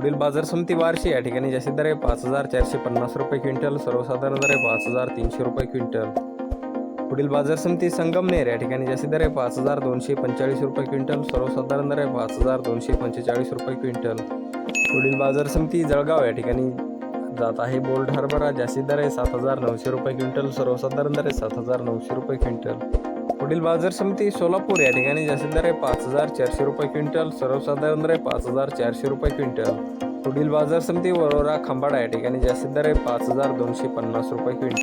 पुढील बाजार समिती बार्शी या ठिकाणी जास्तीत दर आहे पाच हजार चारशे पन्नास रुपये क्विंटल सर्वसाधारण दर आहे पाच हजार तीनशे रुपये क्विंटल. पुढील बाजार समिती संगमनेर या ठिकाणी जास्तीत दर आहे पाच हजार दोनशे पंचेचाळीस रुपये क्विंटल सर्वसाधारण दर आहे पाच हजार दोनशे पंचेचाळीस रुपये क्विंटल. पुढील बाजार समिती जळगाव या ठिकाणी जात आहे. बोल्ड हरभरा जास्तीत दर आहे सात हजार नऊशे रुपये क्विंटल सर्वसाधारण दर आहे सात हजार नऊशे रुपये क्विंटल. पुढील बाजार समिती सोलापूर या ठिकाणी जास्तीत दर आहे पाच हजार चारशे रुपये क्विंटल सर्वसाधारण दर आहे पाच हजार चारशे रुपये क्विंटल. पुढील बाजार समिती वरोरा खंबाडा या ठिकाणी जास्तीत दर आहे पाच हजार दोनशे पन्नास रुपये क्विंटल.